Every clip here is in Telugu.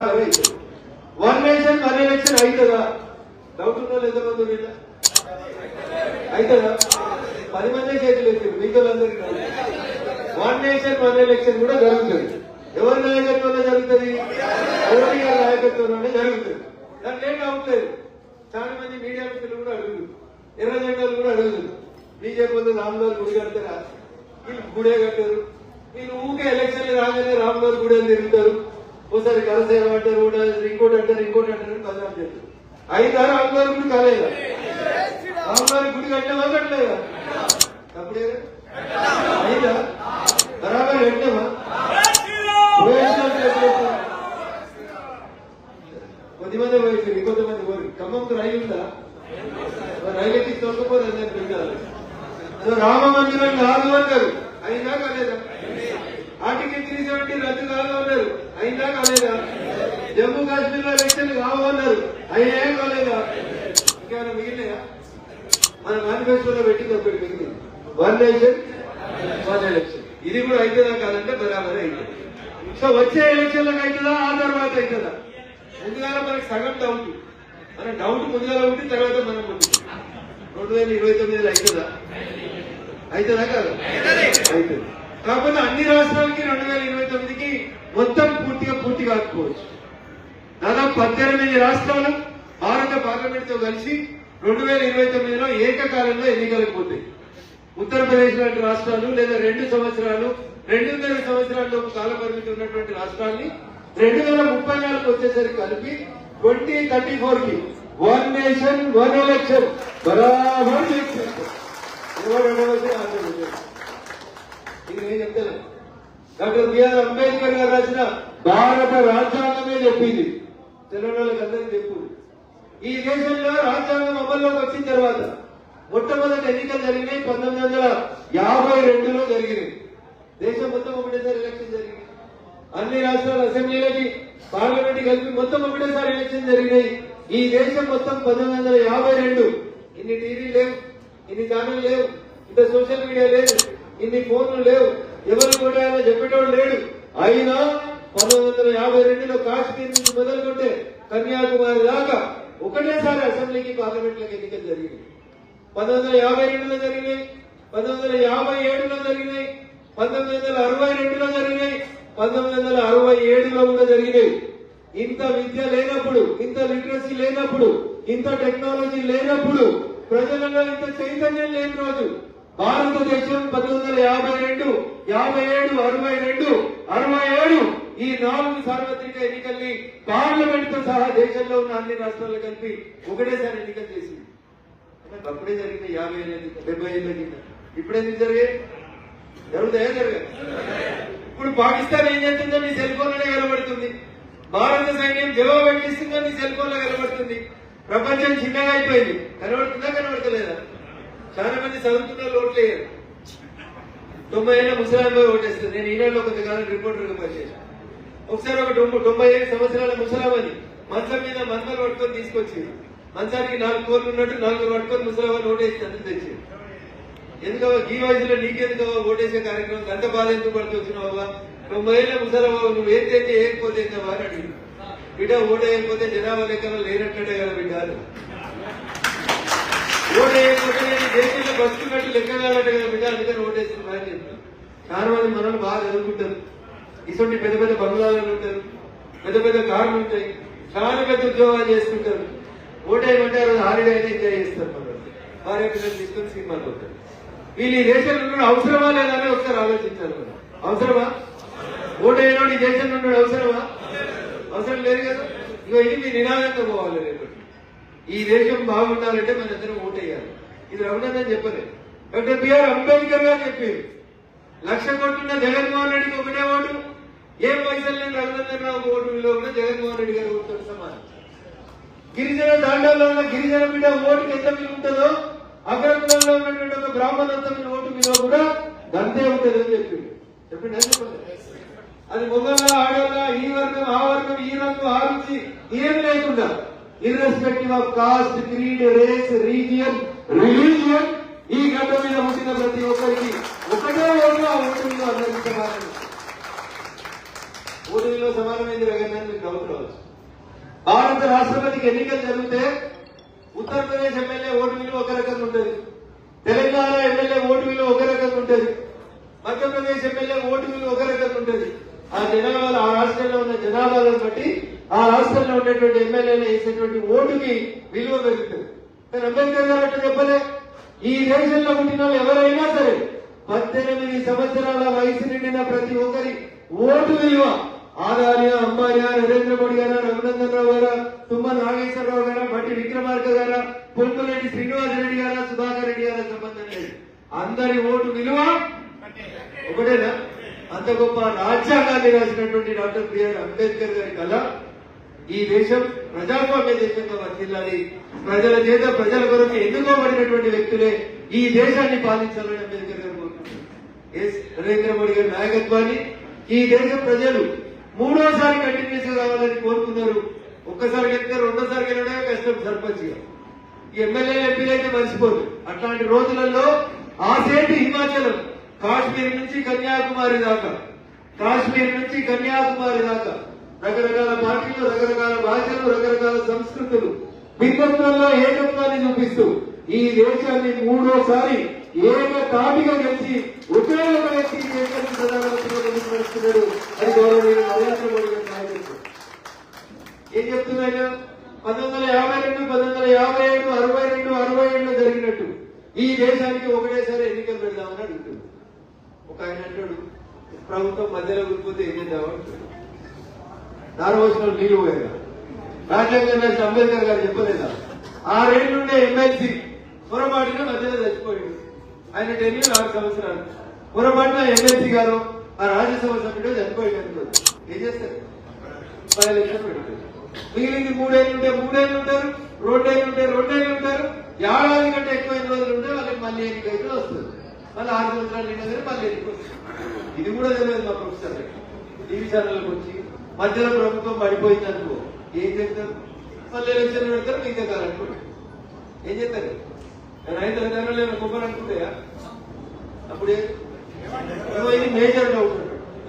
వన్ నేషన్ వన్ ఎలక్షన్ అవుతుందా డౌట్ ఉందా ఎంతమంది మంది వీళ్ళ అవుతుందా పది మంది చేతులు ఎత్తారు మిగతా వన్ నేషన్ వన్ ఎలక్షన్ కూడా జరుగుతుంది. ఎవరి నాయకత్వంలో జరుగుతుంది? మోడీ గారి నాయకత్వంలోనే జరుగుతుంది. దాంట్లో ఏం డౌట్ లేదు. చాలా మంది మీడియా మిత్రులు కూడా అడుగుతుంది ఎర్ర జెండాలు కూడా అడుగుతుంది బీజేపీ వాళ్ళు రామ్లాల్ గుడి కడతారా? వీళ్ళు గుడే కట్టారు. వీళ్ళు ఊకే ఎలక్షన్లు రాగానే రామ్లాల్ గుడి అని తిరుగుతారు. ఒకసారి కలసేవ అంటారు ఇంకోటి అంటారు ఇంకోటి అంటారు బదనాం చేస్తారు. అయినా రామ్లాల్ కూడా కాలేదా రామ్లాల్ గుడి కట్టినవా కట్టలేదా అప్పుడే అయిందా బరాబర్ కట్టినవా కొద్దిమంది పోయింది కొంతమంది పోయి ఖమ్మంకు రైలు ఉందా మరి రైలు ఎక్కి తొక్కపోరు అని పెట్టారు అదో రామ మందిరం కాదు అన్నారు అయినా కాలేదా ఆర్టికల్ త్రీ సెవెంటీ రద్దు కాదు అన్నారు అయినా కాలేదా జమ్మూ కాశ్మీర్లో ఎలక్షన్ కావు అన్నారు అయినా కాలేదా ఇంకేమైనా మిగిలినాయా మన మేనిఫెస్టోలో పెట్టింది ఒకటి మిగిలింది వన్ నేషన్ వన్ ఎలక్షన్ ఇది కూడా అవుతుందా కాదంటే బరాబర్ అవుతుంది సో వచ్చే ఎలక్షన్లకు అవుతుందా ఆ తర్వాత అవుతుందా ముందుగా మనకి సగం డౌట్ మన డౌట్ ముందుగా ఉంటే తర్వాత మనం రెండు వేల ఇరవై తొమ్మిదిలో అవుతుందా అవుతుందా కాదు? అవుతుంది కాకపోతే అన్ని రాష్ట్రాలకి రెండు వేల ఇరవై తొమ్మిదికి మొత్తం పూర్తిగా పూర్తి కాకపోవచ్చు. దాదాపు పద్దెనిమిది రాష్ట్రాలు భారత పార్లమెంట్తో కలిసి రెండు వేల ఇరవై తొమ్మిదిలో ఏకకాలంలో ఎన్నికలకు పోతాయి. ఉత్తరప్రదేశ్ లాంటి రాష్ట్రాలు లేదా రెండు సంవత్సరాలు రెండున్నర సంవత్సరాల్లో కాల పరిమితి ఉన్నటువంటి రాష్ట్రాన్ని రెండు వేల ముప్పై నాలుగు వచ్చేసరికి కలిపి ట్వంటీ థర్టీ ఫోర్కి వన్ నేషన్ వన్ ఎలక్షన్ బరాబర్ ఇది నేను చెప్తాను. డాక్టర్ బిఆర్ అంబేద్కర్ గారు రాసిన భారత రాజ్యాంగమే చెప్పింది. తెలంగాణకు అందరికీ చెప్పు. ఈ దేశంలో రాజ్యాంగం అమల్లోకి వచ్చిన తర్వాత మొట్టమొదటి ఎన్నికలు జరిగినాయి పంతొమ్మిది వందల యాభై రెండులో జరిగినాయి. దేశం మొత్తం ఒకటేసారి ఎలక్షన్ జరిగింది. అన్ని రాష్ట్రాల అసెంబ్లీలకి పార్లమెంట్ కలిపి మొత్తం ఒకటేసారి ఎలక్షన్ జరిగినాయి. ఈ దేశం మొత్తం పంతొమ్మిది వందల యాభై రెండు. ఇన్ని టీవీ లేవు ఇన్ని ఛానల్ లేవు ఇంత సోషల్ మీడియా లేదు ఇన్ని ఫోన్లు లేవు ఎవరు కూడా చెప్పేటోళ్ళు చెప్పేటోడు లేడు. అయినా పంతొమ్మిది వందల యాభై రెండులో కాశ్మీర్ నుంచి మొదలుకుంటే కన్యాకుమారి దాకా ఒకటేసారి అసెంబ్లీకి పార్లమెంట్లకు ఎన్నికలు జరిగినాయి. పంతొమ్మిది వందల యాభై రెండులో జరిగినాయి. పంతొమ్మిది వందల యాభై ఏడులో జరిగినాయి. పంతొమ్మిది వందల అరవై రెండులో జరిగినాయి. పంతొమ్మిది వందల అరవై ఏడులో కూడా జరిగినాయి. ఇంత విద్య లేనప్పుడు ఇంత లిటరసీ లేనప్పుడు ఇంత టెక్నాలజీ లేనప్పుడు ప్రజలలో ఇంత చైతన్యం లేని రోజు. భారతదేశం పంతొమ్మిది వందల యాభై రెండు యాభై ఏడు అరవై రెండు అరవై ఏడు ఈ నాలుగు సార్వత్రిక ఎన్నికల్ని పార్లమెంట్తో సహా దేశంలో ఉన్న అన్ని రాష్ట్రాలు కలిపి ఒకటేసారి ఎన్నికలు చేసింది. అప్పుడే జరిగింది యాభై ఏళ్ళ కింద డెబ్బై ఏళ్ళ కింద ఇప్పుడు ఎందుకు జరిగాయి? జరుగుతాయా జరగదు. ఇప్పుడు పాకిస్తాన్ ఏం చేస్తుందో నీ సెల్ ఫోన్లోనే కనబడుతుంది. భారత సైన్యం జవాబు ఎట్టిస్తుందో నీ సెల్ ఫోన్లో కనబడుతుంది. ప్రపంచం చిన్నగా అయిపోయింది. కనబడుతుందా కనబడతలేదా? చాలా మంది చదువుతున్న వాళ్ళు తొంభై ఏళ్ళ ముసలాం పోయి ఓటేస్తుంది. నేను ఈనాడులో కొంతకాలం రిపోర్టర్గా పనిచేశాను. ఒకసారి ఒక తొంభై ఏడు ఐదు సంవత్సరాల ముసలామని మంచం మీద మందలు పట్టుకొని తీసుకొచ్చి మంచానికి నాలుగు కోర్లు ఉన్నట్టు నాలుగు పట్టుకొని ముసలవాళ్ళు ఓటేసి అందుకు తెచ్చి ఎందుకవ్వ? ఈ వయసులో నీకెందుకు ఓటేసే కార్యక్రమం? గంట బాధ ఎందుకు పడుతూ వచ్చినావా తొంభై ఏళ్ళ ముసలవ్వ నువ్వు ఏం చేస్తే ఏకపోతే ఏంటవా అని అడిగి. బిడ్డ ఓటేయకపోతే జనాభా లెక్కలో లేనట్టే కదా బిడ్డ ఓటేయకపోతే నేను దేశంలో బతుకున్నట్టు లెక్కగాలట కదా బిడ్డ అందుకని ఓటేసి బాగా చెప్తాను చాలా మనం మనల్ని బాగా చదువుకుంటారు ఇటువంటి పెద్ద పెద్ద బంగ్లాలు ఉంటారు. పెద్ద పెద్ద కార్లు ఉంటాయి. చాలా పెద్ద ఉద్యోగాలు చేసుకుంటారు ఓటేయమంటే ఆ రోజు హాలిడే అయితే ఎంజాయ్ చేస్తారు మన భార్య పిల్లలు తీసుకొని సినిమాలు పోతారు. వీళ్ళు ఈ దేశంలో అవసరమా లేదని ఒకసారి ఆలోచించాలి మనం. అవసరమా? ఓటేయడం ఈ దేశంలో ఉన్నాడు అవసరమా? అవసరం లేదు కదా? ఇగో ఇది మీ నినాదంగా పోవాలి రేపటి ఈ దేశం బాగుండాలంటే మనందరం ఓటేయాలి. ఇది రఘునందన్ చెప్పలేదు డాక్టర్ బిఆర్ అంబేద్కర్ గారు చెప్పారు. లక్ష కోట్లున్న జగన్మోహన్ రెడ్డికి ఒకటే ఓటు. ఏం పైసలు లేని రఘునందన్ రావు ఓటు విలువ కూడా జగన్మోహన్ రెడ్డి గారు ఓటు సమానం. గిరిజన దాండాల్లో ఉన్న గిరిజన బిడ్డ ఓటుకి ఎంత విలువ ఉంటుందో అగ్రకులంలో ఉన్నటువంటి ఒక బ్రాహ్మణోత్తమైన ఓటు విలువ కూడా దంతే ఉంటుంది అని చెప్పిండు చెప్పిండు చెప్పండి? అది మొగల ఆడోళ్ళ ఈ వర్గం ఆ వర్గం ఈ రంగు ఆ రుచి ఏం లేకుండా irrespective of caste creed race region religion ఈ గడ్డ మీద పుట్టిన ప్రతి ఒక్కరికి ఒకటే ఓటు ఆ ఓటు మీద అందరికీ సమానం ఓటు విలువ సమానమైంది రకమైన మీకు డౌట్ రావచ్చు. భారత రాష్ట్రపతికి ఎన్నికలు జరిగితే ఉత్తరప్రదేశ్ ఎమ్మెల్యే ఓటు విలువ ఒక రకంగా ఉంటుంది. తెలంగాణ ఎమ్మెల్యే ఓటు విలువ ఒక రకంగా ఉంటుంది. మధ్యప్రదేశ్ ఎమ్మెల్యే ఓటు విలువ ఒక రకంగా ఉంటుంది. ఆ జనాభా ఆ రాష్ట్రంలో ఉన్న జనాభాలను బట్టి ఆ రాష్ట్రంలో ఉన్నటువంటి ఎమ్మెల్యేలు వేసేటువంటి ఓటుకి విలువ పెరుగుతుంది. కానీ అంబేద్కర్ గారు అంటే చెప్పలే? ఈ దేశంలో పుట్టిన ఎవరైనా సరే పద్దెనిమిది సంవత్సరాల వయసు నిండిన ప్రతి ఒక్కరి ఓటు విలువ ఆదార్య అంబార్య నరేంద్ర మోడీ గారా రఘునందన్ రావు గారా తుమ్మ నాగేశ్వరరావు గారా భట్టి విక్రమార్క గారా పొంగులేటి శ్రీనివాస్ రెడ్డి గారా సుధాకర్ రెడ్డి గారా సంబంధం లేదు. అందరి ఓటు విలువ ఒకటేనా? అంత గొప్ప రాజ్యాంగాన్ని రాసినటువంటి డాక్టర్ బిఆర్ అంబేద్కర్ గారి కళ. ఈ దేశం ప్రజాస్వామ్య దేశంగా వర్తిల్లాలి. ప్రజల చేత ప్రజల కొరకు ఎన్నుకోబడినటువంటి వ్యక్తులే ఈ దేశాన్ని పాలించాలని అంబేద్కర్ గారు కోరుకుంటున్నారు. ఎస్ నరేంద్ర మోడీ గారి నాయకత్వాన్ని ఈ దేశ ప్రజలు మూడోసారి కంటిన్యూస్ కావాలని కోరుకున్నారు. ఒక్కసారి గెలిస్తే రెండోసారి గెలవడమే కష్టం సర్పంచ్గా ఈ ఎమ్మెల్యే ఎంపీలు అయితే మర్చిపోదు. అట్లాంటి రోజులలో ఆసేటి హిమాచలం కాశ్మీర్ నుంచి కన్యాకుమారి దాకా కాశ్మీర్ నుంచి కన్యాకుమారి దాకా రకరకాల పార్టీలు రకరకాల భాషలు రకరకాల సంస్కృతులు భిన్నత్వంలో ఏకత్వాన్ని చూపిస్తూ ఈ దేశాన్ని మూడోసారి ఏదైనా తాటిగా కలిసి ఒకే ఒక వ్యక్తి ఈ దేశాన్ని గౌరవనీయులు నరేంద్ర మోడీ గారు నాయకత్వం. ఏం చెప్తున్నాయన పంతొమ్మిది వందల యాభై రెండు పంతొమ్మిది వందల యాభై ఏడు అరవై రెండు అరవై ఏడులో జరిగినట్టు. ఈ దేశానికి ఒకటేసారి ఎన్నికలు పెడదామని అడుగుతుంది ఒక ఆయన అంటాడు ప్రభుత్వం మధ్యలో కూలిపోతే ఏం చేద్దామంటాడు దానివచ్చిన నీళ్ళు పోయేదా రాజ్యాంగం రాసిన అంబేద్కర్ గారు చెప్పలేదా? ఆరేళ్ళు ఉండే ఎమ్మెల్సీ పొరపాటున మధ్యలో చచ్చిపోయాడు. ఆయన టెన్యూర్ ఆరు సంవత్సరాలు. పొరపాటున ఎమ్మెల్సీ గారు ఆ రాజ్యసభ సభ్యుడు చనిపోయాడు అనుకోండి ఏం చేస్తారు? పది లక్షలు పెడతారు. మిగిలింది మూడేళ్ళు ఉంటే మూడేళ్ళు ఉంటారు రెండేళ్ళు ఉంటే రెండేళ్ళు ఉంటారు ఏడాది కంటే ఎక్కువైన రోజులు ఉంటే వాళ్ళకి మళ్ళీ అయితే వస్తుంది. మళ్ళీ ఆరు సంవత్సరాలు నిండగానే మళ్ళీ ఎన్నిక వస్తుంది. ఇది కూడా తెలియదు మా ప్రొఫెసర్ టీవీ ఛానల్కి వచ్చి మధ్యలో ప్రభుత్వం పడిపోయింది అనుకో ఏం చేస్తారు? మళ్ళీ ఎలక్షన్లు పెడతారు మిగతా కాలం ఏం చేస్తారు? రైతు తెలంగాణలో ఏమైనా కొబ్బరి అనుకుంటాయా అప్పుడు ఏమో ఇది మేజర్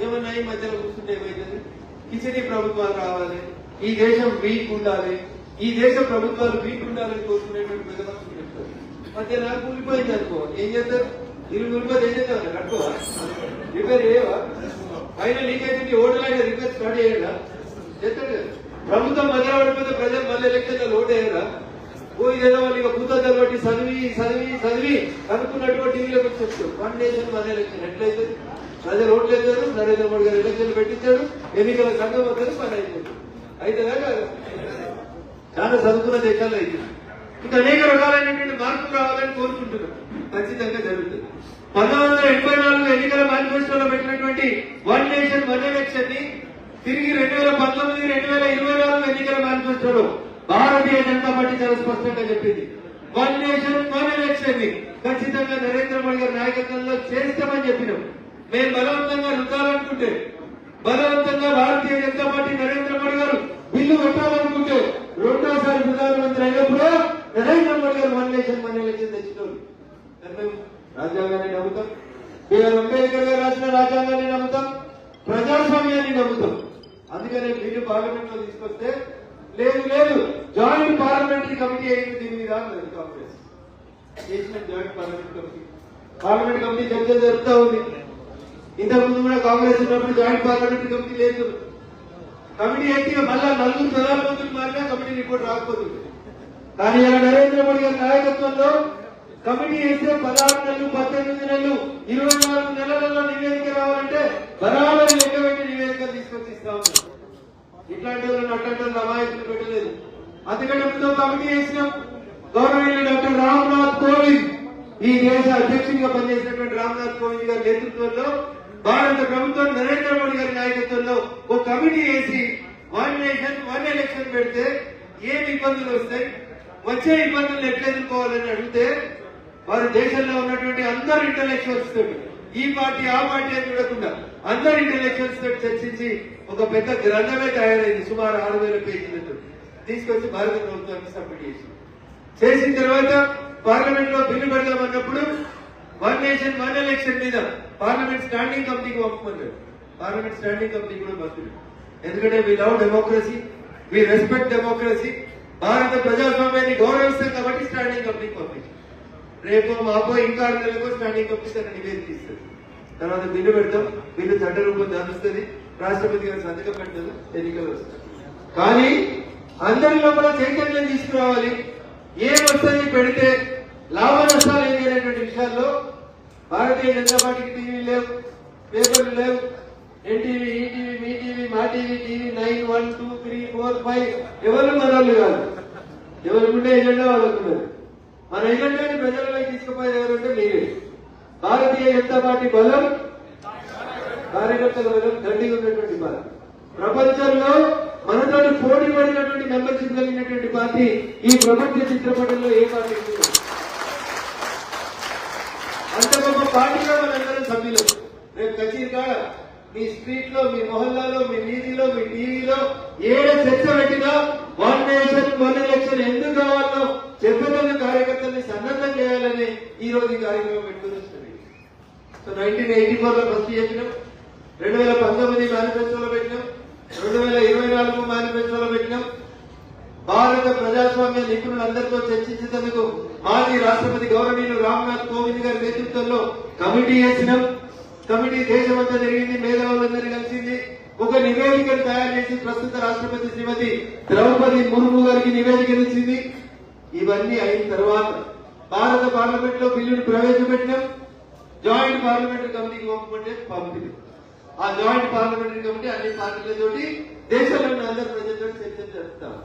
ఏమన్నా ఈ మధ్యలో కూర్చుంటే ఏమైతుంది కిచడీ ప్రభుత్వాలు రావాలి ఈ దేశం వీక్ ఉండాలి ఈ దేశ ప్రభుత్వాలు వీక్ ఉండాలని కోరుకునేటువంటి పెద్ద మనుషులు చెప్తారు కూలిపోయింది అనుకో ఏం చేస్తారు? ఇల్లు కూలిపోతే ఏం చేస్తారు? కట్టుకోవా? రిపేర్ చేయవా? పైన లీకేజ్ ఓటర్ రిపేర్ స్టార్ట్ చేయడా చేస్తాడు కదా. ప్రభుత్వం మధ్య పడిపోతే ప్రజలు మళ్ళీ ఎలక్షన్ ఓటు వేయరా ఓ ఇదేదో వాళ్ళు ఇక కూతురు బట్టి చదివి చదివి చదివి అనుకున్నటువంటి టీవీలోకి వచ్చి వన్ నేషన్ వన్ ఎలక్షన్ ఎట్లయితే ప్రజలు ఓట్లు వేస్తారు నరేంద్ర మోడీ గారు ఎలక్షన్ పెట్టించాడు ఎన్నికల సంఘం వస్తుంది పని అయిపోతుంది అయితే కాదు చాలా చదువుకున్న దేశాల్లో అయితే. ఇంకా అనేక రకాలైనటువంటి మార్పులు రావాలని కోరుకుంటున్నాం. ఖచ్చితంగా జరుగుతుంది. పంతొమ్మిది వందల ఎనభై నాలుగు ఎన్నికల మేనిఫెస్టోలో పెట్టినటువంటి వన్ నేషన్ వన్ ఎలక్షన్ని తిరిగి రెండు వేల పంతొమ్మిది రెండు వేల ఇరవై నాలుగు ఎన్నికల మేనిఫెస్టోలో భారతీయ జనతా పార్టీ చాలా స్పష్టంగా చెప్పింది. వన్ నేషన్ వన్ ఎలక్షన్ని ఖచ్చితంగా నరేంద్ర మోడీ గారి నాయకత్వంలో చేస్తామని చెప్పినాం. మేము బలవంతంగా రుద్దాలనుకుంటే బలవంతంగా భారతీయ జనతా పార్టీ నరేంద్ర మోడీ గారు బిల్లు పెట్టాలనుకుంటే రెండోసారి ప్రధానమంత్రి అయినప్పుడు నరేంద్ర మోడీ గారు వన్ నేషన్ వన్ ఎలక్షన్ తెచ్చినారు. మేము రాజ్యాంగాన్ని నమ్ముతాం. బిఆర్ అంబేద్కర్ గారు రాసిన రాజ్యాంగాన్ని నమ్ముతాం. ప్రజాస్వామ్యాన్ని నమ్ముతాం. అందుకనే బిల్లు పార్లమెంట్లో తీసుకొస్తే లేదు లేదు. జాయింట్ పార్లమెంటరీ కమిటీ అయింది దీని మీద కాంగ్రెస్ చేసిన joint parliament committee parliament committee చర్చ జరుగుతూ ఉంది. ఇంతకుముందు కూడా కాంగ్రెస్ ఉన్నప్పుడు జాయింట్ పార్లమెంటరీ కమిటీ లేదు. కమిటీ అయితే మళ్ళా నలుగురు ప్రధానమంత్రులు మారినా కమిటీ రిపోర్ట్ రాకపోతుంది. కానీ ఇలా నరేంద్ర మోడీ గారి నాయకత్వంలో కమిటీ వేస్తే పదహారు నెలలు పద్దెనిమిది నెలలు ఇరవై నాలుగు నెలలలో నివేదిక రావాలంటే బరాబరి లెక్క పెట్టి నివేదిక తీసుకొచ్చి ఇస్తా ఉన్నారు. ఇట్లాంటి వాళ్ళని అట్లాంటి అమాయకులు పెట్టలేదు. అందుకంటే ముందు కమిటీ వేసినాం. గౌరవనీయులు డాక్టర్ రామ్నాథ్ కోవింద్. ఈ దేశ అధ్యక్షుడిగా పనిచేసినటువంటి రామ్నాథ్ కోవింద్ గారి నేతృత్వంలో భారత ప్రభుత్వం నరేంద్ర మోడీ గారి నాయకత్వంలో ఒక కమిటీ వేసి వన్ నేషన్ వన్ ఎలక్షన్ పెడితే ఏం ఇబ్బందులు వస్తాయి? వచ్చే ఇబ్బందులు ఎట్లా ఎదుర్కోవాలని అడిగితే వారు దేశంలో ఉన్నటువంటి అందరు ఇంటలెక్చువల్స్ తోటి. ఈ పార్టీ ఆ పార్టీ అని చూడకుండా అందరి ఇంటలెక్చువల్స్ చర్చించి ఒక పెద్ద గ్రంథమే తయారైంది. సుమారు ఆరు వేల పేజీలతో తీసుకొచ్చి భారత ప్రభుత్వానికి సబ్మిట్ చేసి చేసిన తర్వాత పార్లమెంట్లో బిల్లు పెడదామన్నప్పుడు వన్ నేషన్ వన్ ఎలక్షన్ మీద పార్లమెంట్ స్టాండింగ్ కమిటీకి పంపమన్నారు. పార్లమెంట్ స్టాండింగ్ కమిటీ కూడా పంపింది ఎందుకంటే we love democracy we respect democracy భారత ప్రజాస్వామ్యాన్ని గౌరవిస్తాం కాబట్టి స్టాండింగ్ కమిటీకి పంపించారు. రేపు మాపో ఇంకా ఆరు నెలలకు స్టాండింగ్ కమిటీ నివేదిక ఇస్తుంది తర్వాత బిల్లు పెడతాం. బిల్లు చట్ట రూపం దానిస్తుంది రాష్ట్రపతి గారు సంతకం పెట్టదు ఎన్నికలు వస్తాయి. కానీ అందరి లోపల చైతన్యం తీసుకురావాలి. ఏం వస్తుంది పెడితే లాభ నష్టాలు ఏమి అనేటువంటి విషయాల్లో భారతీయ జనతా పార్టీకి టీవీ లేవు పేపర్లు లేవు. ఎన్టీవీ ఈటీవీ మీ TV Maa TV TV nine one two three four five ఎవరు మనోళ్ళు కాదు. ఎవరుకుంటే ఎజెండా వాళ్ళకున్నది మన ఎజెండాని ప్రజలలోకి తీసుకుపోయేది ఎవరంటే మీరే. భారతీయ జనతా పార్టీ బలం కార్యకర్తల బలం దండిగా ఉన్నటువంటి పార్టీ. ప్రపంచంలో మనతో పోటీ పడినటువంటి మెంబర్షిప్ కలిగినటువంటి పార్టీ ఈ ప్రపంచ చిత్రపటంలో ఏ పార్టీ అంత గొప్ప పార్టీగా మనందరం సభ్యులు. రేపు కచీర్ కాడ మీ స్ట్రీట్లో మీ మొహల్లాలో మీ వీధిలో మీ టీవీలో ఏడ చర్చ పెట్టినా వన్ నేషన్ వన్ ఎలక్షన్ ఎందుకు కావాలో చెప్పగలిగిన కార్యకర్తల్ని సన్నద్ధం చేయాలని ఈ రోజు ఈ కార్యక్రమం పెట్టుకుని వస్తుంది. సో నైన్టీన్ ఎయిటీ ఫోర్లో ఫస్ట్ రెండు వేల పంతొమ్మిది మేనిఫెస్టోలో పెట్టినాం. రెండు వేల ఇరవై నాలుగు మేనిఫెస్టోలో పెట్టినాం. భారత ప్రజాస్వామ్య నిపుణులందరితో చర్చించేందుకు మాజీ రాష్ట్రపతి గౌరవనీయులు రామ్నాథ్ కోవింద్ గారి నేతృత్వంలో కమిటీ వేసినాం. కమిటీ దేశమంతా జరిగింది మేధావులందరినీ కలిసింది. ఒక నివేదికను తయారు చేసి ప్రస్తుత రాష్ట్రపతి శ్రీమతి ద్రౌపది ముర్ము గారికి నివేదికను ఇచ్చింది. ఇవన్నీ అయిన తర్వాత భారత పార్లమెంట్లో బిల్లును ప్రవేశపెట్టినాం. జాయింట్ పార్లమెంటరీ కమిటీకి పంపమంటే పంపింది ఆ జాయింట్ పార్లమెంటరీ కమిటీ అన్ని పార్టీలతోటి దేశంలోని అందరి ప్రజలతో చర్చ చేస్తాం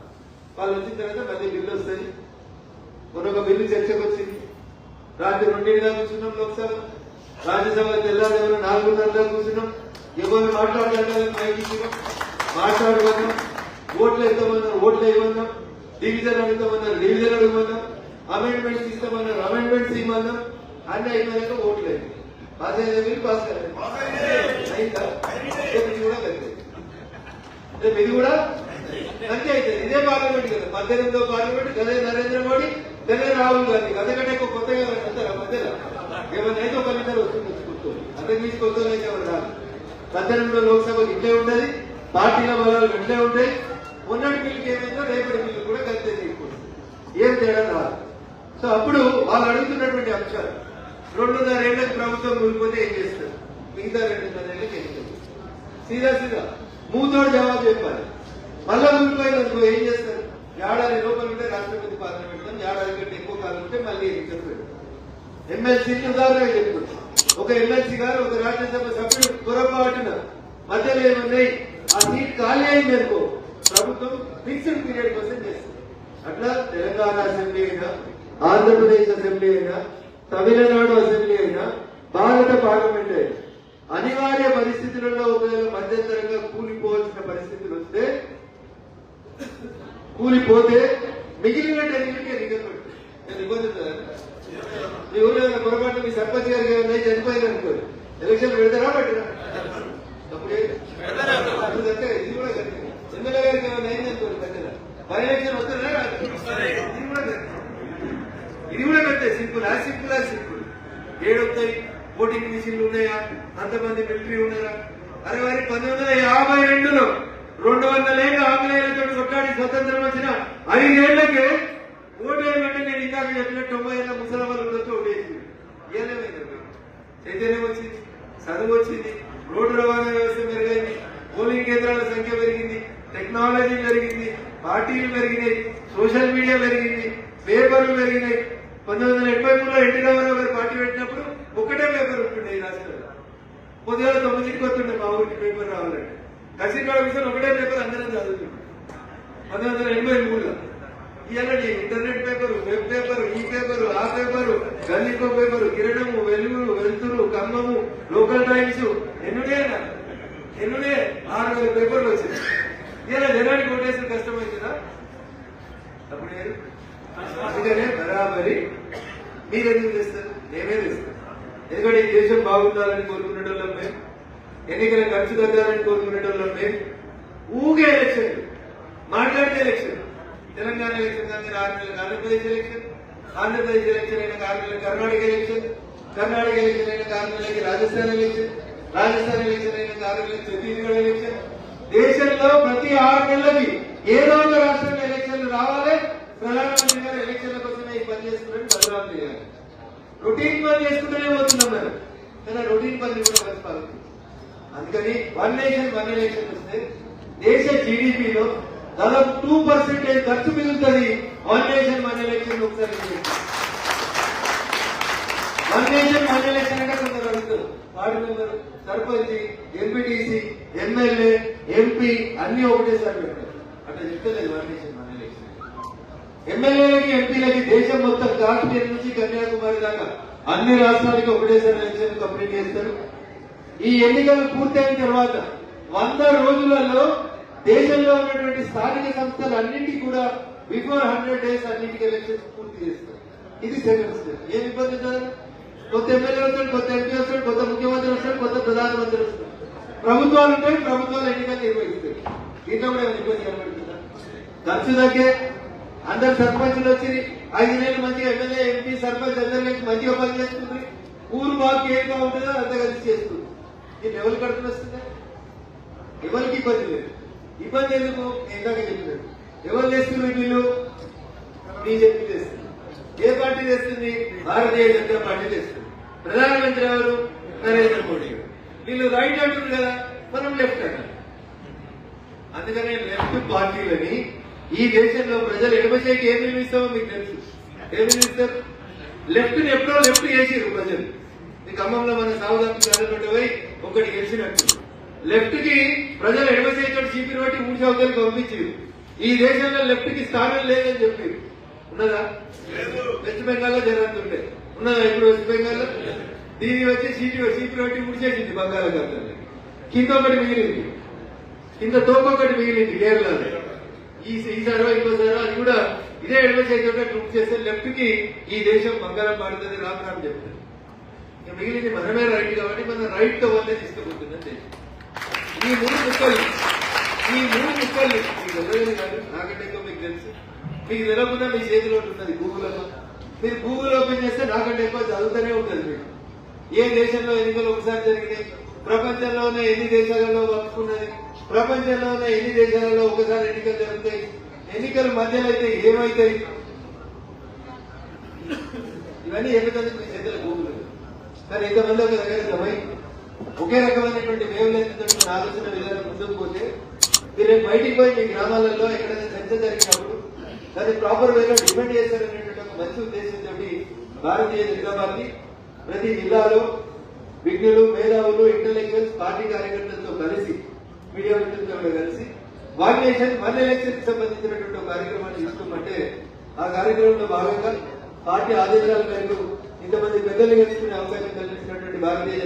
వాళ్ళు వచ్చిన తర్వాత మళ్ళీ బిల్లు వస్తుంది. మరొక బిల్లు చర్చకు వచ్చింది. రాత్రి రెండింటిగా కూర్చున్నాం లోక్సభ. రాజ్యసభ తెల్లారి నాలుగున్నరగా కూర్చున్నాం. ఎవరు మాట్లాడాలని మైక్ ఇచ్చినాం మాట్లాడమన్నాం ఓట్లు ఎత్తమన్నారు ఓట్లు వేయమన్నాం డివిజన్ అడుగుతామన్నారు డివిజన్ అడుగుమన్నాం అమెండ్మెంట్స్ ఇస్తామన్నారు అమెండ్మెంట్స్ ఇవ్వమన్నాం అన్ని అయిపోయాక ఓట్లు అయింది పాస్ అయ్యేది మీరు పాస్ కాలేదు. అయిందా ఇది కూడా కలిపి రేపు ఇది కూడా అంతే అయితే ఇదే పార్లమెంట్ కదా. పద్దెనిమిదో పార్లమెంట్ గదే నరేంద్ర మోడీ గదే రాహుల్ గాంధీ. అంతకంటే ఎక్కువ కొత్తగా ఎవరైనా వస్తారా మధ్యలో? ఏమైనా అయితే ఒక ఇద్దరు వస్తుంది కూర్చొని అంతకు మించి అయితే ఎవరు రాదు పద్దెనిమిదిలో లోక్సభ ఇట్లే ఉంటది పార్టీల బలాలు ఇట్లే ఉంటాయి. మొన్నటి బిల్లుకి ఏమైందో రేపటి బిల్లు కూడా కలిసే తీసుకుంటుంది ఏం తేడా రాదు. సో అప్పుడు వాళ్ళు అడుగుతున్నటువంటి అంశాలు రెండున్నర ఏళ్ళకి ప్రభుత్వం కూలిపోతే ఏం చేస్తారు? మిగతా రెండున్నర ఏళ్ళకి ఏం చేస్తారు? సీదా సీదా మూతోడు జవాబు చెప్పాలి. మళ్ళా కూలిపోయిన ఏం చేస్తారు? ఏడాది లోపల ఉంటే రాష్ట్రపతి పాలన పెడతాం ఏడాది కంటే ఎక్కువ కాలం ఉంటే మళ్ళీ ఎన్నికలు పెడతాం ఎమ్మెల్సీని ఉదాహరణ చెప్తున్నారు. ఒక ఎమ్మెల్సీ గారు ఒక రాజ్యసభ సభ్యుడు పొరపాటున మధ్యలో ఏమున్నాయి? ఆ సీట్ ఖాళీ అయింది అనుకో ప్రభుత్వం ఫిక్స్డ్ పీరియడ్ కోసం చేస్తుంది. అట్లా తెలంగాణ అసెంబ్లీ అయినా ఆంధ్రప్రదేశ్ అసెంబ్లీ అయినా తమిళనాడు అసెంబ్లీ అయినా భారత పార్లమెంట్ అయినా అనివార్య పరిస్థితులలో ఒకవేళ మధ్యంతరంగా కూలిపోవాల్సిన పరిస్థితులు వస్తే కూలిపోతే మిగిలిన ఎన్నికలకి ఎన్నికలు నిబంధన మీ ఊళ్ళో ఏమైనా పొరపాటు మీ సర్పంచ్ గారికి ఏమైనా చనిపోయింది అనుకోండి ఎలక్షన్ పెడతారా పెట్టరా? అప్పుడే ఇది కూడా. ఎమ్మెల్యే గారికి ఏమైనా అయింది దగ్గర బై ఎలక్షన్ వస్తుందా రాదా? ఇది కూడా. ఇది కూడా కట్టే సింపుల్ ఆ సింపుల్ ఆ సింపుల్. ఏడొస్తాయి ఓటింగ్ మిషన్లు ఉన్నాయా? అంతమంది మిలిటరీ ఉన్నారా? అరే వారి పంతొమ్మిది వందల యాభై రెండులో రెండు వందల ఏళ్ళ ఆంగ్లేయులతో కొట్లాడి స్వతంత్రం వచ్చిన ఐదేళ్ళకే ఓటు వేయమంటే నేను ఇందాక చెప్పిన తొంభై ఏళ్ళ ముసలి వాళ్ళు కూడా ఓటు వేసింది ఏదేమైంది చైతన్యం వచ్చింది చదువు వచ్చింది రోడ్డు రవాణా వ్యవస్థ మెరుగైంది పోలింగ్ కేంద్రాల సంఖ్య పెరిగింది టెక్నాలజీ పెరిగింది పార్టీలు పెరిగినాయి సోషల్ మీడియా పెరిగింది పేపర్లు పెరిగినాయి. పంతొమ్మిది వందల ఎనభై మూడులో ఎన్టీ రామారావు గారు పార్టీ పెట్టినప్పుడు ఒకటే పేపర్ ఉంటుండే ఈ రాష్ట్రంలో. పొద్దుగాల తొమ్మిదికి వస్తుండే మా ఊరికి పేపర్ రావాలంటే కసిరికాడ ఒకటే పేపర్ అందరం చదువుతుంది పంతొమ్మిది వందల ఎనభై మూడులో. ఇవాళ ఇంటర్నెట్ పేపర్ వెబ్ పేపర్ ఈ పేపర్ ఆ పేపర్ గల్లికో పేపర్ కిరణము వెలుగురు వెలుతురు కమ్మము లోకల్ టైమ్స్ ఎన్నుడేనా ఎన్నుడే? ఆరు వేల పేపర్లు వచ్చింది ఇలా జనానికి ఓటేసిన కష్టమైందా అప్పుడు అందుకనే బరాబరి మీరు ఎందుకు చేస్తారు? నేనే చేస్తాం. ఎందుకంటే ఈ దేశం బాగుండాలని కోరుకునేటోళ్ళం మేము ఎన్నికల ఖర్చు తగ్గాలని కోరుకునేటోళ్ళం మేము ఊగే ఎలక్షన్ మాట్లాడితే ఎలక్షన్ తెలంగాణ ఎలక్షన్ కానీ ఆంధ్రప్రదేశ్ ఎలక్షన్ ఆంధ్రప్రదేశ్ ఎలక్షన్ అయిన కార్మికులకు కర్ణాటక ఎలక్షన్ కర్ణాటక ఎలక్షన్ అయిన కార్మికులకి రాజస్థాన్ ఎలక్షన్ రాజస్థాన్ ఎలక్షన్ అయిన ఆరు ఛత్తీస్గఢ్ ఎలక్షన్. దేశంలో ప్రతి ఆరు నెలలకి ఏదో ఒక రాష్ట్రంలో ఎలక్షన్లు రావాలి. ప్రధానమంత్రి గారు ఎలక్షన్ల కోసమే ఈ పని చేస్తున్నారని ప్రధానమంత్రి చేయాలి రొటీన్ పని చేసుకుంటూనే పోతున్నాం మరి కానీ రొటీన్ పని కూడా కలిసిపోవాలి అందుకని వన్ నేషన్ వన్ ఎలక్షన్ వస్తే దేశ జీడిపిలో దాదాపు టూ పర్సెంటేజ్ ఖర్చు మిగులుతుంది. వన్ నేషన్ వన్ ఎలక్షన్ ఒకసారి వన్ నేషన్ వన్ ఎలక్షన్ అంటే కొందరు అడుగుతారు. Ward member sarpanch MPTC MLA MP అన్ని ఒకటేసారి పెట్టారు. అట్లా చెప్తలేదు వన్ నేషన్ వన్ ఎలక్షన్ ఎమ్మెల్యేలకి ఎంపీలకి దేశం మొత్తం కాశ్మీర్ నుంచి కన్యాకుమారి దాకా అన్ని రాష్ట్రాలకి ఒకటేసారి ఎలక్షన్ కంప్లీట్ చేస్తారు. ఈ ఎన్నికలు పూర్తయిన తర్వాత వంద రోజులలో దేశంలో ఉన్నటువంటి స్థానిక సంస్థలు అన్నింటికి కూడా బిఫోర్ హండ్రెడ్ డేస్ అన్నింటికి ఎలక్షన్స్ పూర్తి చేస్తారు. ఇది సెకండ్ స్టెప్ ఏం ఇబ్బంది ఉండదు కొత్త ఎమ్మెల్యే వస్తాడు కొత్త ఎంపీ వస్తాడు కొత్త ముఖ్యమంత్రి వస్తాడు కొత్త ప్రధానమంత్రి వస్తాడు. ప్రభుత్వాలు ఉంటాయి ప్రభుత్వాలు ఎన్నికలు నిర్వహిస్తాయి? దీంట్లో కూడా ఏమైనా ఇబ్బంది కనబడుతుందా ఖర్చు తగ్గే అందరు సర్పంచులు వచ్చి ఐదు నెలలు మంచిగా ఎమ్మెల్యే ఎంపీ సర్పంచ్ అందరి కలిసి మంచిగా పని చేస్తుంది ఊరు బాగు ఏం బాగుంటుందో అంత కలిసి చేస్తుంది. దీన్ని ఎవరు కడుపులు వస్తుందా? ఎవరికి ఇబ్బంది లేదు. ఇబ్బంది ఎందుకు? ఇందాక చెప్పలేదు ఎవరు చేస్తున్నారు వీళ్ళు బీజేపీ చేస్తుంది. ఏ పార్టీ చేస్తుంది? భారతీయ జనతా పార్టీ చేస్తుంది. ప్రధానమంత్రి ఎవరు? నరేంద్ర మోడీ గారు. వీళ్ళు రైట్ అంటున్నారు కదా మనం లెఫ్ట్ అంటారు అందుకనే లెఫ్ట్ పార్టీలని ఈ దేశంలో ప్రజలు ఎడమ చేయికి ఏం నిర్మిస్తామో మీకు తెలుసు. ఏం నిర్మిస్తారు? లెఫ్ట్ని ఎప్పుడో లెఫ్ట్ చేసిరు ప్రజలు. ఈ ఖమ్మంలో మన సాగుదాపు చదువుకుంటే పోయి ఒకటి గెలిచినట్టు. లెఫ్ట్కి ప్రజలు ఎడమ చేతితో చీపిరి బట్టి మూడు చౌకలకు పంపించారు ఈ దేశంలో లెఫ్ట్కి స్థానం లేదని చెప్పి. ఉన్నదా? వెస్ట్ బెంగాల్లో జరుగుతుంటే. ఉన్నదా ఇప్పుడు వెస్ట్ బెంగాల్లో? దీని వచ్చి సీటు చీపిరి బట్టి ముడిచేసింది బంగాళాఖాతంలో కింద ఒకటి మిగిలింది. కింద తోకొకటి మిగిలింది కేరళలో ఈ ఈసారో ఇంకోసారో అది కూడా ఇదే ఎడమ చేతితో ట్రూప్ చేస్తే లెఫ్ట్కి ఈ దేశం మంగళం పాడుతుంది రామ్ రామ్ చెప్తారు మిగిలింది మనమే రైట్ కాబట్టి మనం రైట్తో వల్లే తీసుకుపోతుందని దేశం. ఈ మూడు ముక్కలు ఈ మూడు ముక్కలు. మీకు తెలియదు కాదు నాకంటే మీకు తెలుసు. మీకు తెలియకుండా మీ చేతిలో ఉంటుంది గూగుల్ మీరు గూగుల్ ఓపెన్ చేస్తే నాకంటే ఎక్కువ చదువుతూనే ఉంటుంది మీకు ఏ దేశంలో ఎన్నికలు ఒకసారి జరిగినాయి? ప్రపంచంలోనే ఎన్ని దేశాలలో వస్తున్నది ప్రపంచంలోనే ఎన్ని దేశాలలో ఒకసారి ఎన్నికలు జరుగుతాయి? ఎన్నికల మధ్యలో అయితే ఏమవుతాయి ఇవన్నీ ఎక్కడానికి మీ చేతిలో గూగుల్ సరే ఇంతమంది ఒక దగ్గర సమయం ఒకే రకమైనటువంటి వేవ్ లెంత్ ఆలోచన విధానం ముందుకు పోతే మీరు బయటికి పోయి మీ గ్రామాలలో ఎక్కడైనా చర్చ జరిగినప్పుడు దాన్ని ప్రాపర్ వేలో డిపెండ్ చేశారనేటువంటి ఒక మంచి ఉద్దేశంతో భారతీయ జనతా పార్టీ ప్రతి జిల్లాలో విజ్ఞులు మేధావులు ఇంటలెక్చువల్స్ పార్టీ కార్యకర్తలతో కలిసి మీడియా మిత్రులతో కలిసి వన్ నేషన్ వన్ ఎలక్షన్ సంబంధించినటువంటి కార్యక్రమాన్ని తీసుకోమంటే ఆ కార్యక్రమంలో భాగంగా పార్టీ ఆదేశాల మేరకు ఇంతమంది పెద్దలు కలుసుకునే అవకాశం కల్పించినటువంటి భారతీయ